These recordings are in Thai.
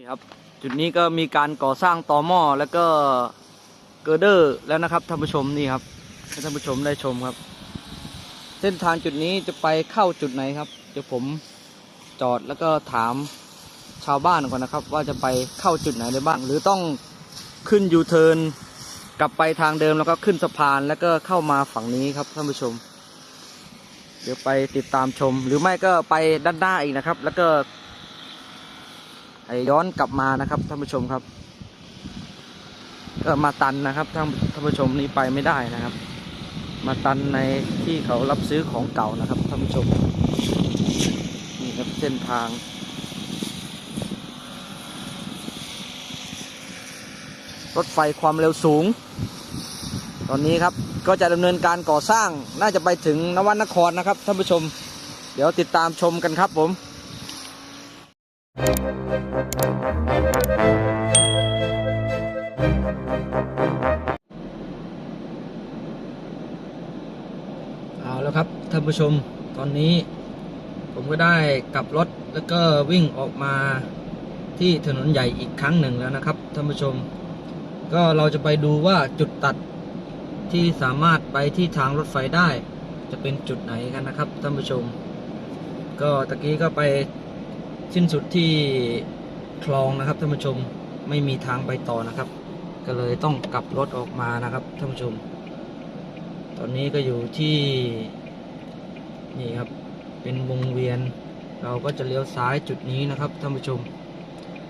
นี่ครับจุดนี้ก็มีการก่อสร้างต่อหม้อแล้วก็เกอร์เดอร์แล้วนะครับท่านผู้ชมนี่ครับให้ท่านผู้ชมได้ชมครับ เส้นทางจุดนี้จะไปเข้าจุดไหนครับเดี๋ยวผมจอดแล้วก็ถามชาวบ้านก่อนนะครับ ว่าจะไปเข้าจุดไหนได้บ้าง หรือต้องขึ้นยูเทิร์นกลับไปทางเดิมแล้วก็ขึ้นสะพานแล้วก็เข้ามาฝั่งนี้ครับท่านผู้ชม เดี๋ยวไปติดตามชม หรือไม่ก็ไปด้านหน้าอีกนะครับ แล้วก็ ไอย้อนกลับมานะครับท่านผู้ชมครับ ก็มาตันนะครับท่านท่านผู้ชมนี่ไปไม่ได้นะครับ มาตันในที่เขารับซื้อของเก่านะครับท่านผู้ชมนี่ครับเส้นทางรถไฟความเร็วสูง ตอนนี้ครับก็จะดำเนินการก่อสร้างน่าจะไปถึงนวนครนะครับท่านผู้ชม เดี๋ยวติดตามชมกันครับผม ผู้ชมตอนนี้ ผมก็ได้กลับรถแล้วก็วิ่งออกมาที่ถนนใหญ่อีกครั้งหนึ่งแล้วนะครับท่านผู้ชม ก็เราจะไปดูว่าจุดตัดที่สามารถไปที่ทางรถไฟได้ จะเป็นจุดไหนกันนะครับท่านผู้ชม ก็ตะกี้ก็ไปสิ้นสุดที่คลองนะครับท่านผู้ชมไม่มีทางไปต่อนะครับ ก็เลยต้องกลับรถออกมานะครับท่านผู้ชม ตอนนี้ก็อยู่ที่ นี่ครับ เป็นวงเวียน เราก็จะเลี้ยวซ้ายจุดนี้นะครับท่านผู้ชม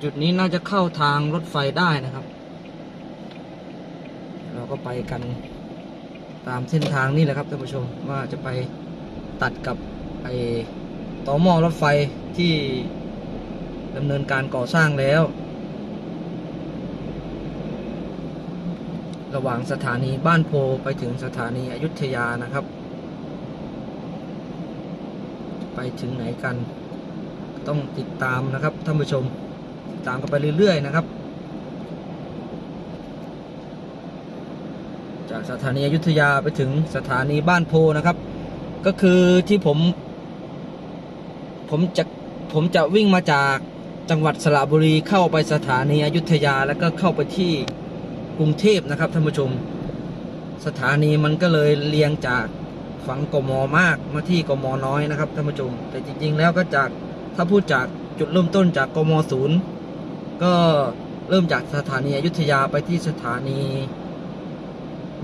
จุดนี้น่าจะเข้าทางรถไฟได้นะครับ เราก็ไปกันตามเส้นทางนี่แหละครับท่านผู้ชมว่าจะไปตัดกับไอ้ต่อหม้อรถไฟที่ดำเนินการก่อสร้างแล้ว ระหว่างสถานีบ้านโพไปถึงสถานีอยุธยานะครับ ไปถึงไหนกัน ต้องติดตามนะครับท่านผู้ชมตามกันไปเรื่อย ๆ นะครับ จากสถานีอยุธยาไปถึงสถานีบ้านโพนะครับ ก็คือที่ผม ผมจะผมจะวิ่งมาจากจังหวัดสระบุรีเข้าไปสถานีอยุธยาแล้วก็เข้าไปที่กรุงเทพนะครับท่านผู้ชม สถานีมันก็เลยเรียงจาก ฝั่งกมอมากมาที่กมอน้อยนะครับท่านผู้ชม แต่จริง ๆ แล้วก็จากถ้าพูดจากจุดเริ่มต้นจากกมศูนย์ก็เริ่มจากสถานีอยุธยาไปที่สถานี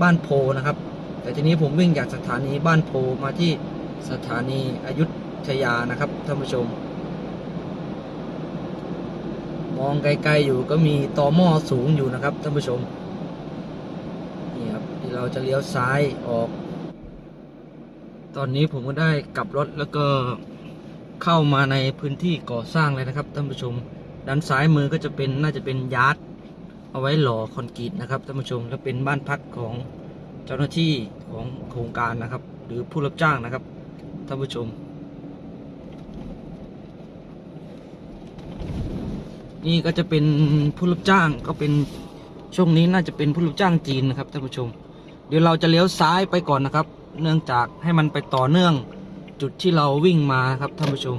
บ้านโพนะครับ แต่ทีนี้ผมวิ่งจากสถานีบ้านโพมาที่สถานีอยุธยานะครับท่านผู้ชม มองไกลๆอยู่ก็มีตอหม้อสูงอยู่นะครับท่านผู้ชมนี่ครับที่เราจะเลี้ยวซ้ายออก ตอนนี้ผมก็ได้กลับรถแล้วก็เข้ามาในพื้นที่ก่อสร้างเลยนะครับท่านผู้ชม ด้านซ้ายมือก็จะเป็นน่าจะเป็นยาร์ดเอาไว้หล่อคอนกรีตนะครับท่านผู้ชมและเป็นบ้านพักของเจ้าหน้าที่ของโครงการนะครับ หรือผู้รับจ้างนะครับท่านผู้ชม นี่ก็จะเป็นผู้รับจ้างก็เป็นช่วงนี้น่าจะเป็นผู้รับจ้างจีนนะครับท่านผู้ชม เดี๋ยวเราจะเลี้ยวซ้ายไปก่อนนะครับ เนื่องจากให้มันไปต่อเนื่องจุดที่เราวิ่งมาครับท่านผู้ชม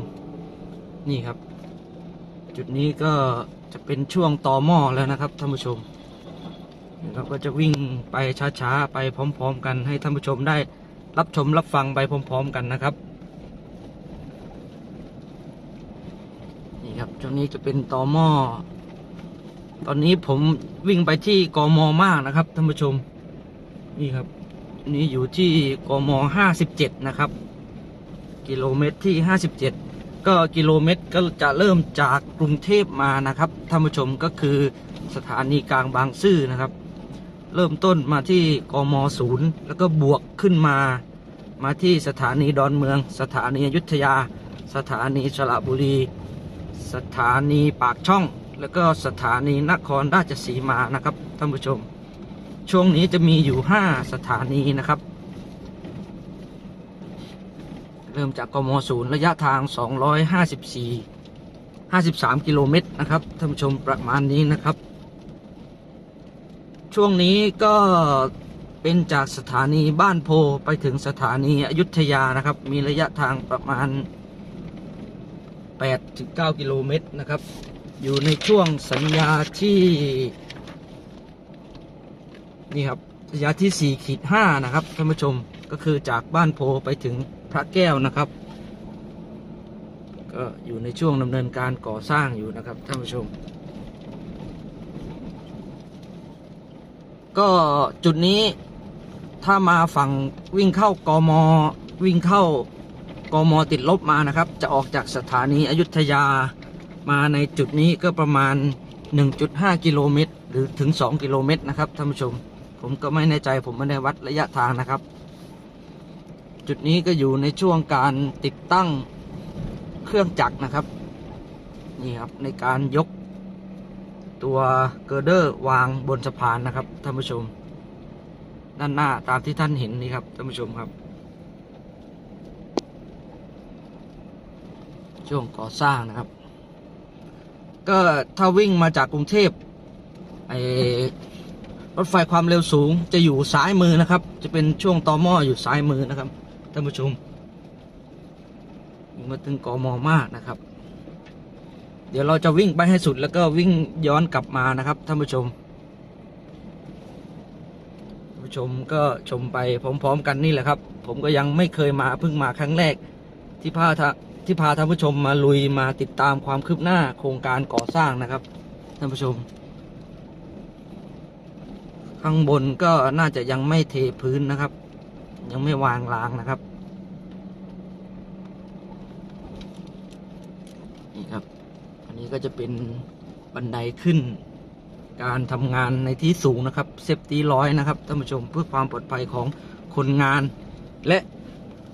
นี่ครับ จุดนี้ก็จะเป็นช่วงต่อหม้อแล้วนะครับท่านผู้ชม เราก็จะวิ่งไปช้าๆไปพร้อม ๆ กันให้ท่านผู้ชมได้รับชมรับฟังไปพร้อม ๆ กันนะครับนี่ครับช่วงนี้จะเป็นต่อหม้อตอนนี้ผมวิ่งไปที่กมมากนะครับท่านผู้ชม นี่ครับ นี่อยู่ที่กมห้าสิบเจ็ดนะครับ กิโลเมตรที่ห้าสิบเจ็ดก็กิโลเมตรก็จะเริ่มจากกรุงเทพมานะครับท่านผู้ชมก็คือสถานีกลางบางซื่อนะครับ เริ่มต้นมาที่กมศูนย์แล้วก็บวกขึ้นมา มาที่สถานีดอนเมือง สถานีอยุธยา สถานีสระบุรี สถานีปากช่อง แล้วก็สถานีนครราชสีมานะครับท่านผู้ชม ช่วงนี้จะมีอยู่5สถานีนะครับ เริ่มจากกมศูนย์ระยะทาง 254 53 กิโลเมตรนะครับท่านผู้ชมประมาณนี้นะครับ ช่วงนี้ก็เป็นจากสถานีบ้านโพไปถึงสถานีอยุธยานะครับ มีระยะทางประมาณ8-9 กิโลเมตรนะครับ อยู่ในช่วงสัญญาที่ นี่ครับสัญญาที่4ขีด5นะครับท่านผู้ชมก็คือจากบ้านโพไปถึงพระแก้วนะครับ ก็อยู่ในช่วงดำเนินการก่อสร้างอยู่นะครับท่านผู้ชม ก็จุดนี้ถ้ามาฝั่งวิ่งเข้ากมวิ่งเข้ากมติดลบมานะครับ จะออกจากสถานีอยุธยามาในจุดนี้ก็ประมาณ 1.5 กิโลเมตร หรือถึง 2 กิโลเมตรนะครับท่านผู้ชม ผมก็ไม่แน่ใจผมไม่ได้วัดระยะทางนะครับ จุดนี้ก็อยู่ในช่วงการติดตั้งเครื่องจักรนะครับ นี่ครับในการยกตัวเกอร์เดอร์วางบนสะพานนะครับท่านผู้ชม ด้านหน้าตามที่ท่านเห็นนี่ครับท่านผู้ชมครับ ช่วงก่อสร้างนะครับ ก็ถ้าวิ่งมาจากกรุงเทพไอ รถไฟความเร็วสูงจะอยู่ซ้ายมือนะครับ จะเป็นช่วงตอหม้ออยู่ซ้ายมือนะครับท่านผู้ชมมาถึงกอมอมากนะครับ เดี๋ยวเราจะวิ่งไปให้สุดแล้วก็วิ่งย้อนกลับมานะครับท่านผู้ชมผู้ชมก็ชมไปพร้อมๆกันนี่แหละครับ ผมก็ยังไม่เคยมาเพิ่งมาครั้งแรก ที่พาทาที่พาท่านผู้ชมมาลุยมาติดตามความคืบหน้าโครงการก่อสร้างนะครับท่านผู้ชม ข้างบนก็น่าจะยังไม่เทพื้นนะครับ ยังไม่วางรางนะครับนี่ครับ อันนี้ก็จะเป็นบันไดขึ้น การทำงานในที่สูงนะครับเซฟตี้ร้อยนะครับท่านผู้ชมเพื่อความปลอดภัยของคนงาน และ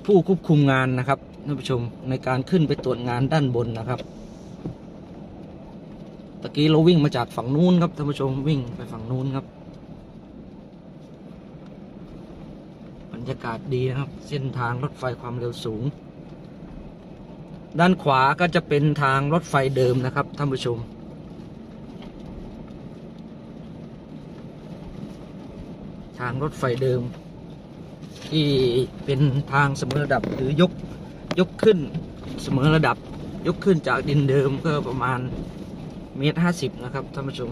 ผู้ควบคุมงานนะครับท่านผู้ชมในการขึ้นไปตรวจงานด้านบนนะครับตะกี้เราวิ่งมาจากฝั่งนู้นครับท่านผู้ชมวิ่งไปฝั่งนู้นครับ รรยากาศดีนะครับ เส้นทางรถไฟความเร็วสูง ด้านขวาก็จะเป็นทางรถไฟเดิมนะครับท่านผู้ชม ทางรถไฟเดิม ที่เป็นทางเสมอระดับหรือยกยกขึ้นเสมอระดับยกขึ้นจากดินเดิมก็ประมาณเมตรห้าสิบนะครับท่านผู้ชม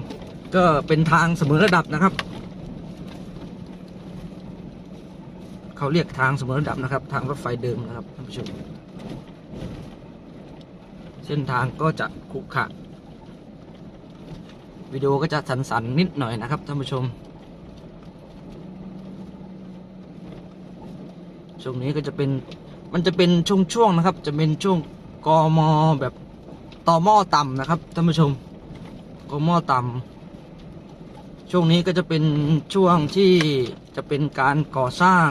ก็เป็นทางเสมอระดับนะครับ เขาเรียกทางเสมอระดับนะครับ ทางรถไฟเดิมนะครับท่านผู้ชมเส้นทางก็จะขรุขระวิดีโอก็จะสันๆนิดหน่อยนะครับท่านผู้ชม ช่วงนี้ก็จะเป็นมันจะเป็นช่วงๆนะครับ จะเป็นช่วงกมแบบต่อหม้อต่ำนะครับท่านผู้ชมกมต่ำช่วงนี้ก็จะเป็นช่วงที่จะเป็นการก่อสร้าง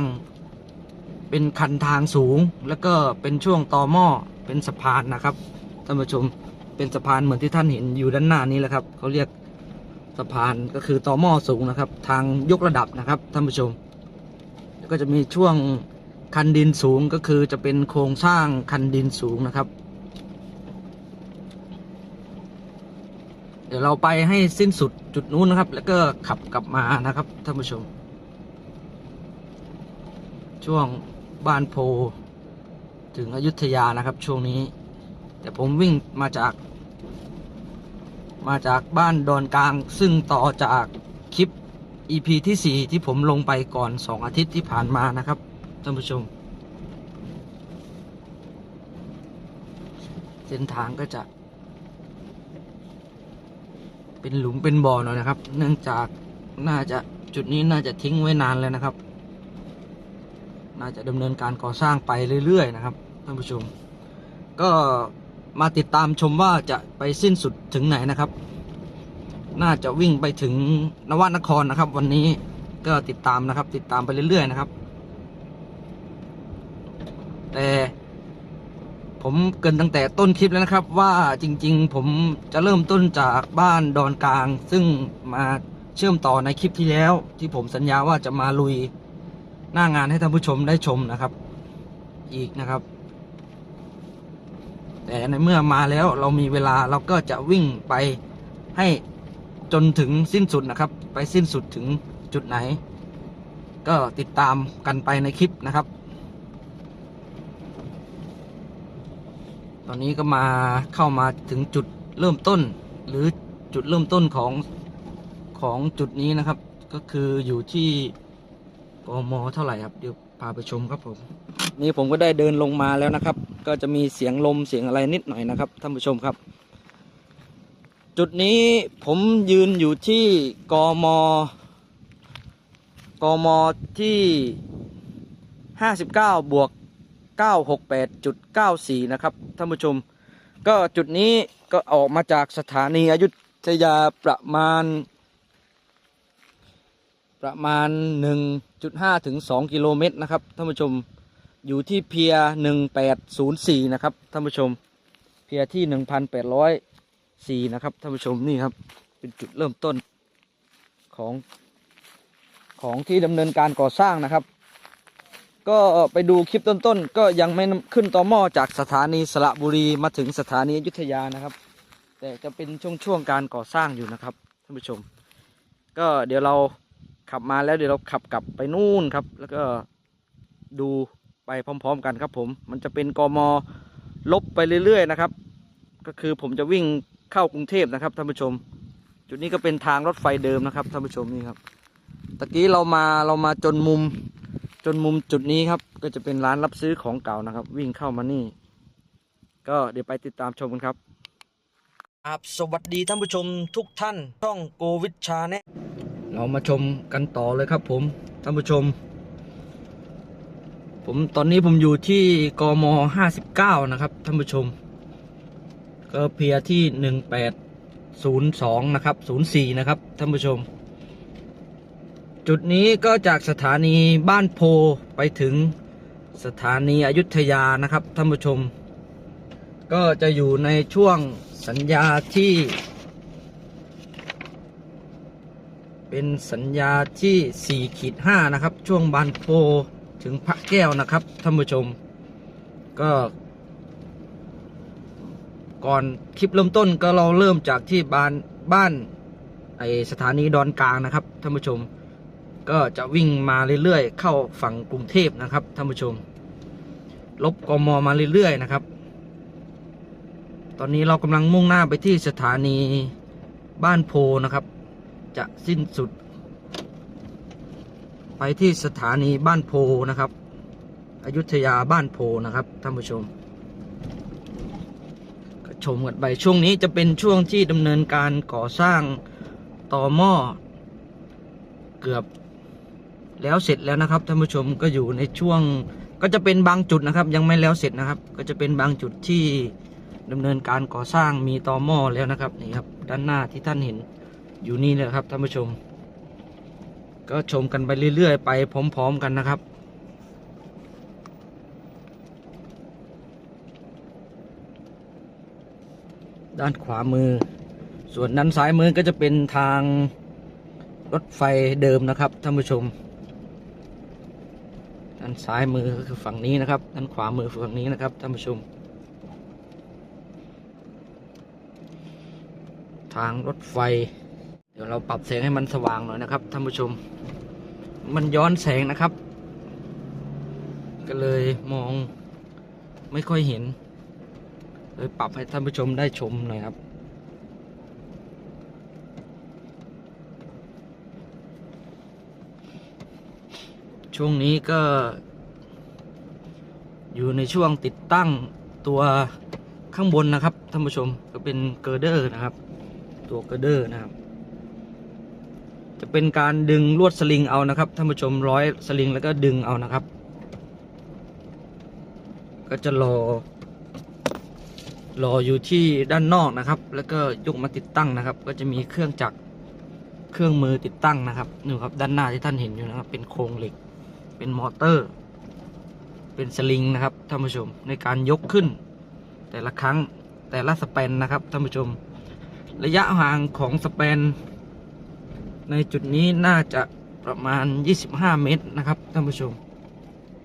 เป็นคันทางสูง แล้วก็เป็นช่วงต่อหม้อเป็นสะพานนะครับท่านผู้ชมเป็นสะพานเหมือนที่ท่านเห็นอยู่ด้านหน้านี้แหละครับเขาเรียกสะพานก็คือต่อหม้อสูงนะครับ ทางยกระดับนะครับท่านผู้ชม แล้วก็จะมีช่วงคันดินสูงก็คือจะเป็นโครงสร้างคันดินสูงนะครับ เดี๋ยวเราไปให้สิ้นสุดจุดนู้นนะครับ แล้วก็ขับกลับมานะครับท่านผู้ชม ช่วง บ้านโพ ถึงอยุธยานะครับ ช่วงนี้ แต่ผมวิ่งมาจาก มาจากบ้านดอนกลาง ซึ่งต่อจากคลิป EP ที่ 4 ที่ผมลงไปก่อน 2 อาทิตย์ที่ผ่านมานะครับท่านผู้ชม เส้นทางก็จะเป็นหลุมเป็นบ่อหน่อยนะครับ เนื่องจากน่าจะจุดนี้น่าจะทิ้งไว้นานแล้วนะครับ จะดำเนินการก่อสร้างไปเรื่อยๆ นะครับท่านผู้ชม ก็มาติดตามชมว่าจะไปสิ้นสุดถึงไหนนะครับ น่าจะวิ่งไปถึงนวนครนะครับ วันนี้ก็ติดตามนะครับ ติดตามไปเรื่อยๆ นะครับ แต่ผมเกินตั้งแต่ต้นคลิปแล้วนะครับ ว่าจริง ๆ ผมจะเริ่มต้นจากบ้านดอนกลาง ซึ่งมาเชื่อมต่อในคลิปที่แล้ว ที่ผมสัญญาว่าจะมาลุย หน้างานให้ท่านผู้ชมได้ชมนะครับ อีกนะครับ แต่ในเมื่อมาแล้วเรามีเวลาเราก็จะวิ่งไปให้จนถึงสิ้นสุดนะครับ ไปสิ้นสุดถึงจุดไหน ก็ติดตามกันไปในคลิปนะครับ ตอนนี้ก็มาเข้ามาถึงจุดเริ่มต้น หรือจุดเริ่มต้นของของจุดนี้นะครับ ก็คืออยู่ที่ กมเท่าไหร่ครับเดี๋ยวพาไปชมครับผม นี่ผมก็ได้เดินลงมาแล้วนะครับ ก็จะมีเสียงลมเสียงอะไรนิดหน่อยนะครับท่านผู้ชมครับ จุดนี้ผมยืนอยู่ที่กมกมที่59บวก968.94นะครับท่านผู้ชม ก็จุดนี้ก็ออกมาจากสถานีอยุธยาประมาณ ประมาณ 1.5 ถึง 2 กิโลเมตรนะครับท่านผู้ชมอยู่ที่เพีย1804 นะครับท่านผู้ชมเพียที่ 1,804 นะครับท่านผู้ชมนี่ครับเป็นจุดเริ่มต้นของของที่ดำเนินการก่อสร้างนะครับ ก็ไปดูคลิปต้นๆ ก็ยังไม่ขึ้นต่อหม้อจากสถานีสระบุรีมาถึงสถานีอยุธยานะครับ แต่จะเป็นช่วงๆการก่อสร้างอยู่นะครับท่านผู้ชม ก็เดี๋ยวเรา ขับมาแล้วเดี๋ยวเราขับกลับไปนู่นครับ แล้วก็ดูไปพร้อม ๆ กันครับ ผม มันจะเป็นกมลบไปเรื่อย ๆ นะครับ ก็คือผมจะวิ่งเข้ากรุงเทพนะครับท่านผู้ชม จุดนี้ก็เป็นทางรถไฟเดิมนะครับท่านผู้ชมนี่ครับตะกี้เรามาเรามาจนมุมจนมุมจุดนี้ครับ ก็จะเป็นร้านรับซื้อของเก่านะครับ วิ่งเข้ามานี่ ก็เดี๋ยวไปติดตามชมกันครับครับสวัสดีท่านผู้ชมทุกท่านช่องโกวิชชาแนล เรามาชมกันต่อเลยครับผมท่านผู้ชม ผมตอนนี้ผมอยู่ที่กม59นะครับท่านผู้ชม ก็เพียที่1802นะครับ04นะครับท่านผู้ชม จุดนี้ก็จากสถานีบ้านโพไปถึงสถานีอยุธยานะครับท่านผู้ชม ก็จะอยู่ในช่วงสัญญาที่ เป็นสัญญาที่4ขีด5นะครับ ช่วงบานโพถึงพระแก้วนะครับท่านผู้ชม ก็ ก่อนคลิปเริ่มต้นก็เราเริ่มจากที่บานบ้านไอสถานีดอนกลางนะครับท่านผู้ชม ก็จะวิ่งมาเรื่อยๆ เข้าฝั่งกรุงเทพนะครับท่านผู้ชม ลบกมมาเรื่อยๆนะครับ ตอนนี้เรากำลังมุ่งหน้าไปที่สถานีบ้านโพนะครับ จะสิ้นสุด ไปที่สถานีบ้านโพนะครับอยุธยาบ้านโพนะครับท่านผู้ชมก็ชมกันไปช่วงนี้จะเป็นช่วงที่ดำเนินการก่อสร้างต่อหม้อเกือบแล้วเสร็จแล้วนะครับท่านผู้ชมก็อยู่ในช่วงก็จะเป็นบางจุดนะครับ ยังไม่แล้วเสร็จนะครับ ก็จะเป็นบางจุดที่ดำเนินการก่อสร้างมีต่อหม้อแล้วนะครับนี่ครับ ด้านหน้าที่ท่านเห็น อยู่นี่นะครับท่านผู้ชม ก็ชมกันไปเรื่อยๆ ไปพร้อมๆกันนะครับ ด้านขวามือ ส่วนด้านซ้ายมือก็จะเป็นทางรถไฟเดิมนะครับท่านผู้ชม ด้านซ้ายมือก็คือฝั่งนี้นะครับ ด้านขวามือฝั่งนี้นะครับท่านผู้ชม ทางรถไฟ ดี๋ยวเราปรับแสงให้มันสว่างหน่อยนะครับท่านผู้ชม มันย้อนแสงนะครับ ก็เลยมองไม่ค่อยเห็น เลยปรับให้ท่านผู้ชมได้ชมหน่อยครับช่วงนี้ก็ อยู่ในช่วงติดตั้งตัวข้างบนนะครับท่านผู้ชมก็เป็นเกอร์เดอร์นะครับ ตัวเกอร์เดอร์นะครับ จะเป็นการดึงลวดสลิงเอานะครับท่านผู้ชมร้อยสลิงแล้วก็ดึงเอานะครับ ก็จะรอรออยู่ที่ด้านนอกนะครับ แล้วก็ยกมาติดตั้งนะครับ ก็จะมีเครื่องจักรเครื่องมือติดตั้งนะครับนี่ครับด้านหน้าที่ท่านเห็นอยู่นะครับ เป็นโครงเหล็ก เป็นมอเตอร์ เป็นสลิงนะครับท่านผู้ชมในการยกขึ้น แต่ละครั้งแต่ละสเปนนะครับท่านผู้ชม ระยะห่างของสเปน ในจุดนี้น่าจะประมาณ 25 เมตรนะครับท่านผู้ชม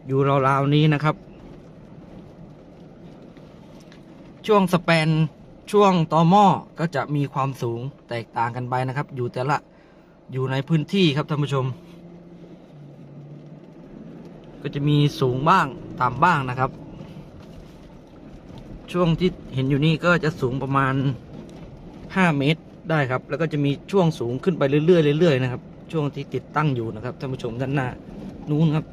อยู่ราวๆนี้นะครับ ช่วงสเปนช่วงตอหม้อก็จะมีความสูงแตกต่างกันไปนะครับ อยู่แต่ละอยู่ในพื้นที่ครับท่านผู้ชม ก็จะมีสูงบ้างต่ำบ้างนะครับ ช่วงที่เห็นอยู่นี่ก็จะสูงประมาณ 5 เมตร ได้ครับ แล้วก็จะมีช่วงสูงขึ้นไปเรื่อยๆเรื่อยๆนะครับ ช่วงที่ติดตั้งอยู่นะครับท่านผู้ชมด้านหน้านู้นครับ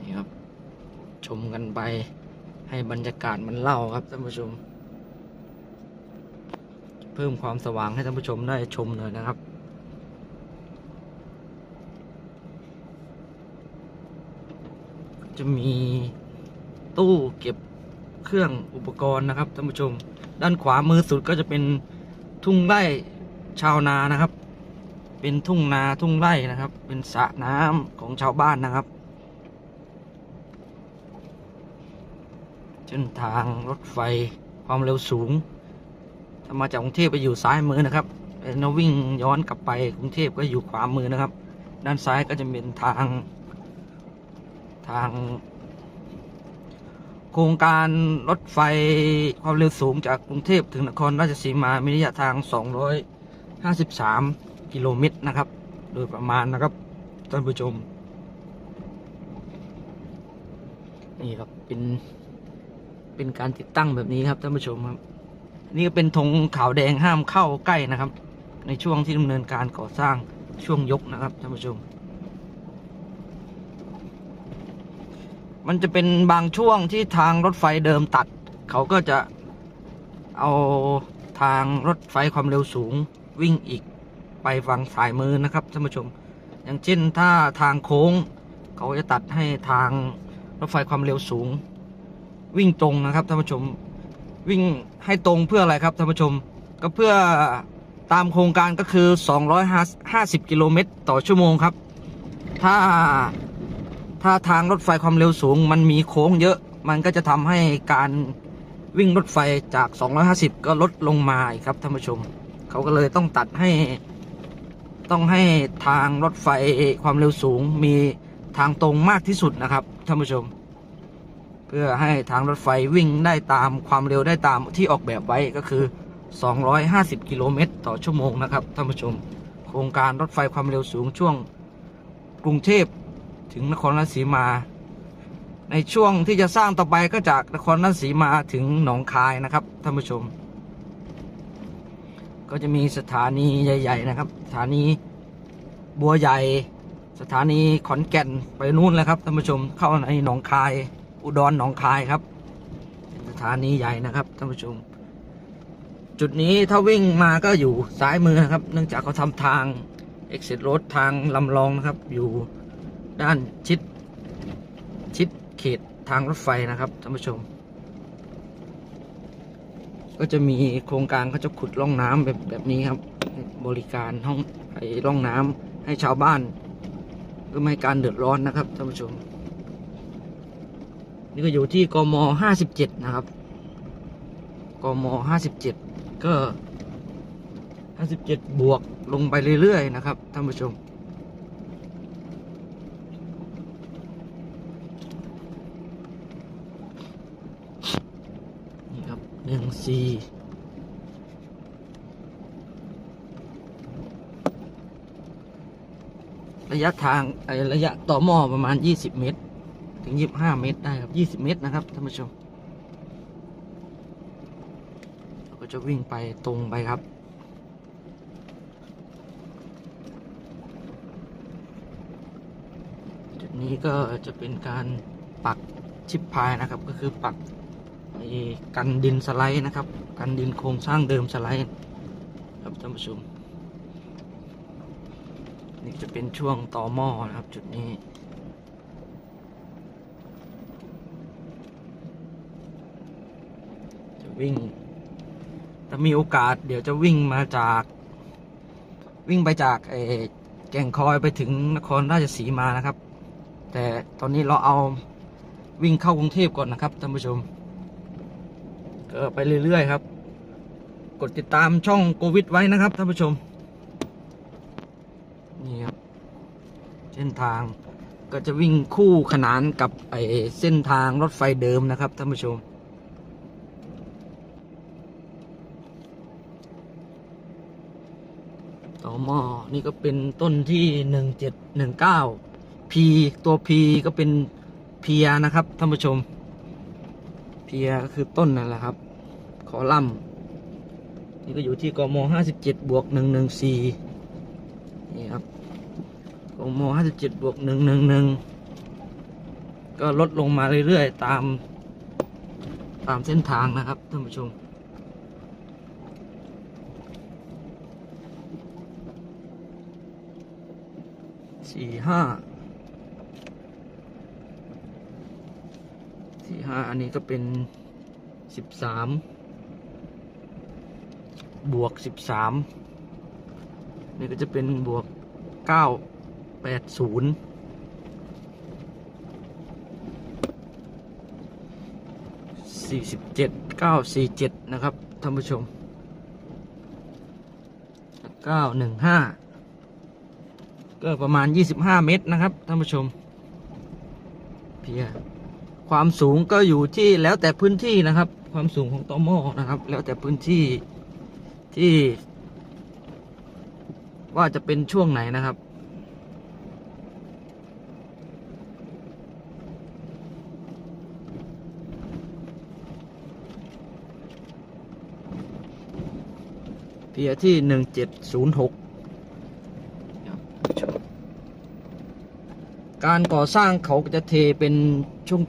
นี่ครับ ชมกันไปให้บรรยากาศมันเล่าครับท่านผู้ชม เพิ่มความสว่างให้ท่านผู้ชมได้ชมเลยนะครับ จะมีตู้เก็บเครื่องอุปกรณ์นะครับท่านผู้ชม ด้านขวามือสุดก็จะเป็นทุ่งไร่ชาวนานะครับ เป็นทุ่งนาทุ่งไร่นะครับ เป็นสระน้ำของชาวบ้านนะครับเส้นทางรถไฟความเร็วสูง ถ้ามาจากกรุงเทพไปอยู่ซ้ายมือนะครับแล้ววิ่งย้อนกลับไปกรุงเทพก็อยู่ขวามือนะครับ ด้านซ้ายก็จะเป็นทาง ทาง โครงการรถไฟความเร็วสูงจากกรุงเทพถึงนครราชสีมา มีระยะทาง 253 กิโลเมตรนะครับ โดยประมาณนะครับท่านผู้ชม นี่ครับเป็น เป็นการติดตั้งแบบนี้ครับท่านผู้ชมครับ นี่ก็เป็นธงขาวแดงห้ามเข้าใกล้นะครับ ในช่วงที่ดำเนินการก่อสร้างช่วงยกนะครับท่านผู้ชม มันจะเป็นบางช่วงที่ทางรถไฟเดิมตัด เขาก็จะเอาทางรถไฟความเร็วสูงวิ่งอีกไปฝั่งสายมือนะครับท่านผู้ชม อย่างเช่นถ้าทางโค้ง เขาจะตัดให้ทางรถไฟความเร็วสูง วิ่งตรงนะครับท่านผู้ชมวิ่งให้ตรงเพื่ออะไรครับท่านผู้ชม ก็เพื่อตามโครงการก็คือ 250กิโลเมตรต่อชั่วโมงครับ ถ้า ถ้าทางรถไฟความเร็วสูง มันมีโค้งเยอะ มันก็จะทำให้การวิ่งรถไฟจาก 250 ก็ลดลงมาครับท่านผู้ชม เขาก็เลยต้องตัดให้ ต้องให้ทางรถไฟความเร็วสูง มีทางตรงมากที่สุดนะครับท่านผู้ชม เพื่อให้ทางรถไฟวิ่งได้ตามความเร็วได้ตามที่ออกแบบไว้ก็คือ 250 กิโลเมตรต่อชั่วโมงนะครับท่านผู้ชม โครงการรถไฟความเร็วสูงช่วงกรุงเทพ ถึงนครราชสีมา ในช่วงที่จะสร้างต่อไปก็จากนครราชสีมาถึงหนองคายนะครับท่านผู้ชม ก็จะมีสถานีใหญ่ ๆ นะครับ สถานีบัวใหญ่ สถานีขอนแก่นไปนู่นแล้วครับท่านผู้ชมเข้าในหนองคาย อุดรหนองคายครับเป็นสถานีใหญ่นะครับท่านผู้ชม จุดนี้ถ้าวิ่งมาก็อยู่ซ้ายมือนะครับ เนื่องจากเขาทำทาง exit road ทางลำลองนะครับอยู่ ด้านชิด ชิดเขตทางรถไฟนะครับท่านผู้ชม ก็จะมีโครงการเขาจะขุดร่องน้ำแบบแบบนี้ครับ บริการห้องไอ้ร่องน้ำให้ชาวบ้านเพื่อไม่ให้การเดือดร้อนนะครับท่านผู้ชม นี่ก็อยู่ที่กมห้าสิบเจ็ดนะครับกมห้าสิบเจ็ดก็ห้าสิบเจ็ดบวกลงไปเรื่อยๆ นะครับท่านผู้ชม นึ่งสี่ระยะทางไอ้ระยะต่อหม้อประมาณยี่สิบเมตร ถึงยี่ห้าเมตรได้ครับยี่สิบเมตรนะครับท่านผู้ชมเราก็จะวิ่งไปตรงไปครับ จุดนี้ก็จะเป็นการปักชิปพายนะครับก็คือปัก กันดินสไลด์นะครับ กันดินโครงสร้างเดิมสไลด์ครับท่านผู้ชมนี่จะเป็นช่วงต่อหม้อนะครับ จุดนี้จะวิ่งถ้ามีโอกาสเดี๋ยวจะวิ่งมาจากวิ่งไปจากเอแก่งคอยไปถึงนครราชสีมานะครับ แต่ตอนนี้เราเอาวิ่งเข้ากรุงเทพก่อนนะครับท่านผู้ชม ก็ไปเรื่อย ๆ ครับ กดติดตามช่องโควิดไว้นะครับท่านผู้ชม นี่ครับ เส้นทางก็จะวิ่งคู่ขนานกับไอเส้นทางรถไฟเดิมนะครับท่านผู้ชมต่อหม้อนี่ก็เป็นต้นที่หนึ่งเจ็ดหนึ่งเก้าพีตัวพีก็เป็นเพียนะครับท่านผู้ชม เพียก็คือต้นนั่นแหละครับคอลัมน์นี่ก็อยู่ที่กมห้าสิบเจ็ดบวกหนึ่งหนึ่งสี่นี่ครับกมห้าสิบเจ็ดบวกหนึ่งหนึ่งหนึ่งก็ลดลงมาเรื่อยๆ ตาม ตามเส้นทางนะครับท่านผู้ชมสี่ห้า สี่ ห้าอันนี้ก็เป็นสิบสามบวกสิบสามนี่ก็จะเป็นบวกเก้าแปดศูนย์สี่สิบเจ็ดเก้าสี่เจ็ดนะครับท่านผู้ชมเก้าหนึ่งห้าก็ประมาณ25เมตรนะครับท่านผู้ชมเพีย ความสูงก็อยู่ที่แล้วแต่พื้นที่นะครับ ความสูงของตอหม้อนะครับ แล้วแต่พื้นที่ที่ ว่าจะเป็นช่วงไหนนะครับ เพียที่1706ก การก่อสร้างเขาก็จะเทเป็น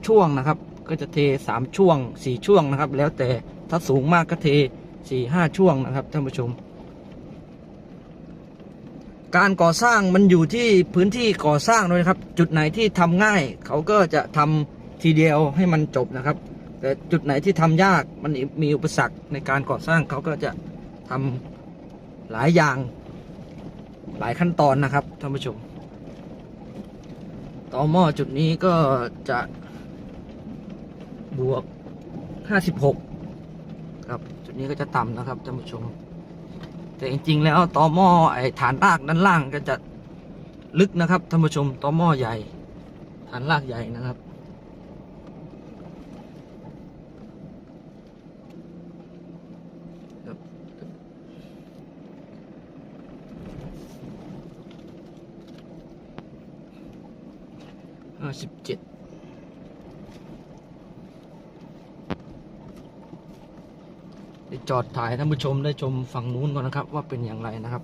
ช่วงๆนะครับ ก็จะเทสามช่วงสี่ช่วงนะครับ แล้วแต่ถ้าสูงมากก็เทสี่ห้าช่วงนะครับท่านผู้ชม การก่อสร้างมันอยู่ที่พื้นที่ก่อสร้างด้วยครับ จุดไหนที่ทำง่าย เขาก็จะทำทีเดียวให้มันจบนะครับ แต่จุดไหนที่ทำยากมันมีอุปสรรคในการก่อสร้างเขาก็จะทำหลายอย่างหลายขั้นตอนนะครับท่านผู้ชม ต่อหม้อจุดนี้ก็จะบวก 56 ครับ จุดนี้ก็จะต่ำนะครับท่านผู้ชม แต่จริงๆแล้วต่อหม้อไอ้ฐานรากด้านล่างก็จะลึกนะครับท่านผู้ชมต่อหม้อใหญ่ ฐานรากใหญ่นะครับครับ ห้าสิบเจ็ด จอดถ่ายท่านผู้ชมได้ชมฝั่งนู้นก่อนนะครับ ว่าเป็นอย่างไรนะครับ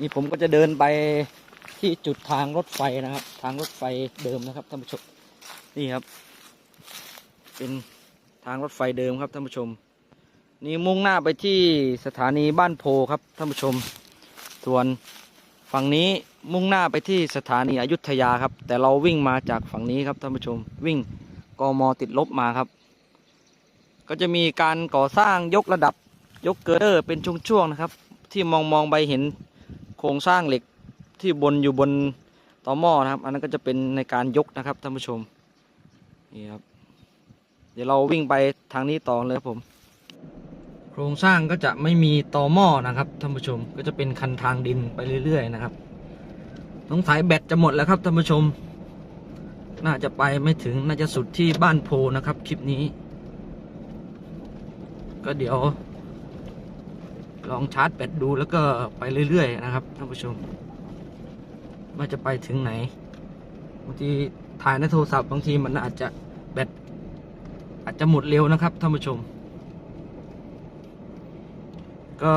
นี่ผมก็จะเดินไปที่จุดทางรถไฟนะครับ ทางรถไฟเดิมนะครับท่านผู้ชมนี่ครับ เป็นทางรถไฟเดิมครับท่านผู้ชม นี่มุ่งหน้าไปที่สถานีบ้านโพครับท่านผู้ชม ส่วนฝั่งนี้มุ่งหน้าไปที่สถานีอยุธยาครับ แต่เราวิ่งมาจากฝั่งนี้ครับท่านผู้ชม วิ่งกมติดลบมาครับ ก็จะมีการก่อสร้างยกระดับยกเกอร์เดอร์เป็นช่วงๆนะครับ ที่มองมองไปเห็นโครงสร้างเหล็กที่บนอยู่บนต่อหม้อนะครับ อันนั้นก็จะเป็นในการยกนะครับท่านผู้ชมนี่ครับเดี๋ยวเราวิ่งไปทางนี้ต่อเลยครับผม โครงสร้างก็จะไม่มีต่อหม้อนะครับท่านผู้ชมก็จะเป็นคันทางดินไปเรื่อย ๆ นะครับสงสัยแบตจะหมดแล้วครับท่านผู้ชม น่าจะไปไม่ถึงน่าจะสุดที่บ้านโพนะครับคลิปนี้ ก็เดี๋ยวลองชาร์จแบตดูแล้วก็ไปเรื่อยๆนะครับท่านผู้ชมว่าจะไปถึงไหนบางทีถ่ายในโทรศัพท์บางทีมันอาจจะแบตอาจจะหมดเร็วนะครับท่านผู้ชม ก็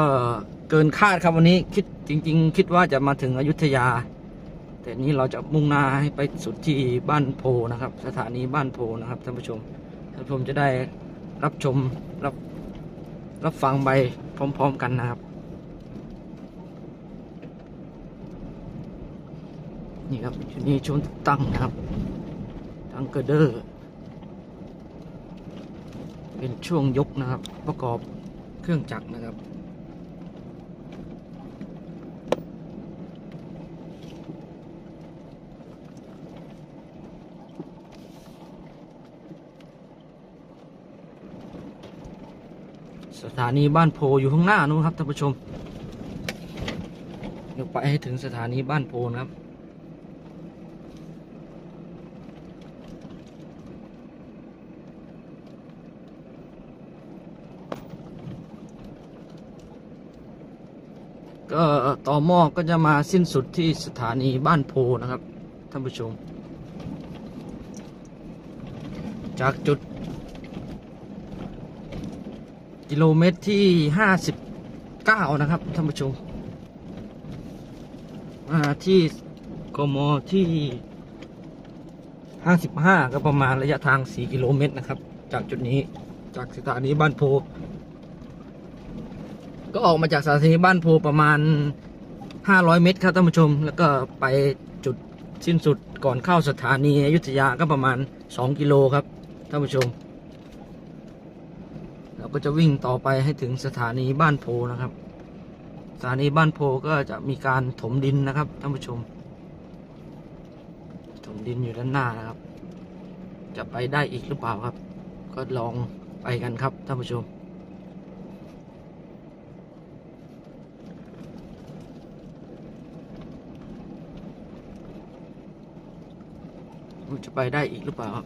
เกินคาดครับวันนี้คิดจริง ๆ คิดว่าจะมาถึงอยุธยา แต่นี้เราจะมุ่งหน้าให้ไปสุดที่บ้านโพนะครับ สถานีบ้านโพนะครับท่านผู้ชมท่านผู้ชมจะได้รับชมรับ รับฟังไปพร้อม ๆ กันนะครับ นี่ครับชุดนี้ชุดตั้งนะครับ ตั้งเกระเดอร์เป็นช่วงยกนะครับ ประกอบเครื่องจักรนะครับ ส ถานีบ้านโพอยู่ข้างหน้านู้นครับท่านผู้ชมเดี๋ยวไปให้ถึงสถานีบ้านโพนะครับก็ต่อหม้อก็จะมาสิ้นสุดที่สถานีบ้านโพนะครับท่านผู้ชม จากจุด กิโลเมตรที่ห้าสิบเก้านะครับท่านผู้ชมมาที่กมที่ห้าสิบห้าก็ประมาณระยะทางสี่กิโลเมตรนะครับ จากจุดนี้จากสถานีบ้านโพ ก็ออกมาจากสถานีบ้านโพประมาณ500เมตรครับท่านผู้ชม แล้วก็ไปจุดสิ้นสุดก่อนเข้าสถานีอยุธยาก็ประมาณ2กิโลครับท่านผู้ชม ก็จะวิ่งต่อไปให้ถึงสถานีบ้านโพนะครับ สถานีบ้านโพก็จะมีการถมดินนะครับท่านผู้ชม ถมดินอยู่ด้านหน้านะครับ จะไปได้อีกหรือเปล่าครับ ก็ลองไปกันครับท่านผู้ชมจะไปได้อีกหรือเปล่าครับ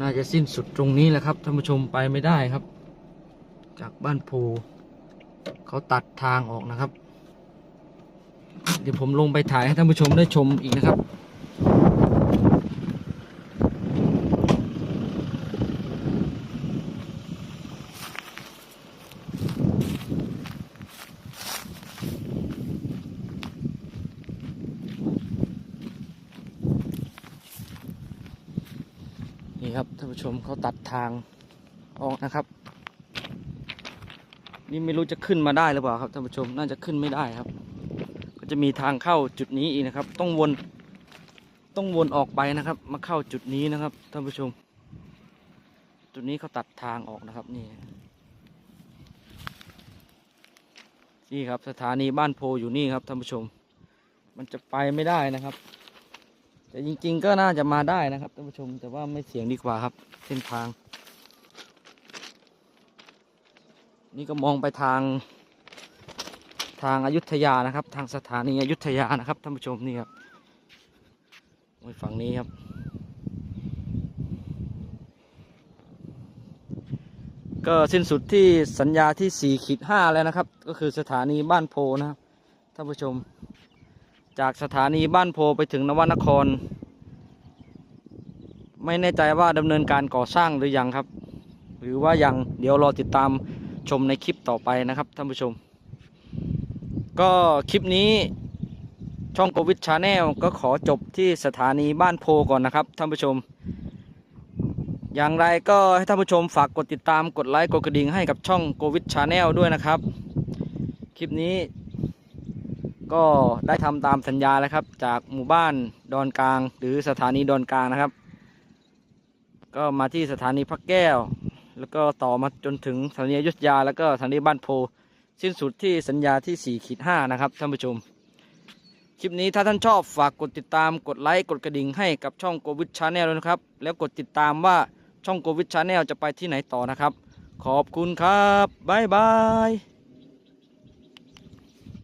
น่าจะสิ้นสุดตรงนี้แหละครับท่านผู้ชมไปไม่ได้ครับ จากบ้านโพเขาตัดทางออกนะครับ เดี๋ยวผมลงไปถ่ายให้ท่านผู้ชมได้ชมอีกนะครับ นี่ครับท่านผู้ ชมเขาตัดทางออกนะครับ นี่ไม่รู้จะขึ้นมาได้หรือเปล่าครับท่านผู้ชมน่าจะขึ้นไม่ได้ครับ ก็จะมีทางเข้าจุดนี้อีกนะครับ ต้องวนต้องวนออกไปนะครับ มาเข้าจุดนี้นะครับท่านผู้ชม จุดนี้เขาตัดทางออกนะครับนี่นี่ครับสถานีบ้านโพอยู่นี่ครับท่านผู้ชม มันจะไปไม่ได้นะครับ แต่จริง ๆ ก็น่าจะมาได้นะครับท่านผู้ชมแต่ว่าไม่เสี่ยงดีกว่าครับ เส้นทาง นี่ก็มองไปทางทางอายุทยานะครับ ทางสถานีอยุธยานะครับท่านผู้ชมนี่ครับฝั่งนี้ครับ ก็สิ้นสุดที่สัญญาที่4ขีด5แล้วนะครับ ก็คือสถานีบ้านโพนะครับท่านผู้ชม จากสถานีบ้านโพไปถึงนวนคร ไม่แน่ใจว่าดำเนินการก่อสร้างหรือยังครับ หรือว่ายังเดี๋ยวรอติดตามชมในคลิปต่อไปนะครับท่านผู้ชม ก็คลิปนี้ช่องโควิดชาแนลก็ขอจบที่สถานีบ้านโพก่อนนะครับท่านผู้ชม อย่างไรก็ให้ท่านผู้ชมฝากกดติดตามกดไลค์กดกระดิ่งให้กับช่องโควิดชาแนลด้วยนะครับ คลิปนี้ ก็ได้ทำตามสัญญาแล้วครับ จากหมู่บ้านดอนกลาง หรือสถานีดอนกลางนะครับ ก็มาที่สถานีพระแก้ว แล้วก็ต่อมาจนถึงสถานียุธยา แล้วก็สถานีบ้านโพสิ้นสุดที่สัญญาที่4ขีด5นะครับท่านผู้ชม คลิปนี้ถ้าท่านชอบฝากกดติดตามกดไลค์กดกระดิ่งให้กับช่องโกวิดชาแนลด้วยนะครับ แล้วกดติดตามว่าช่องโกวิดชาแนลจะไปที่ไหนต่อนะครับ ขอบคุณครับบ๊ายบาย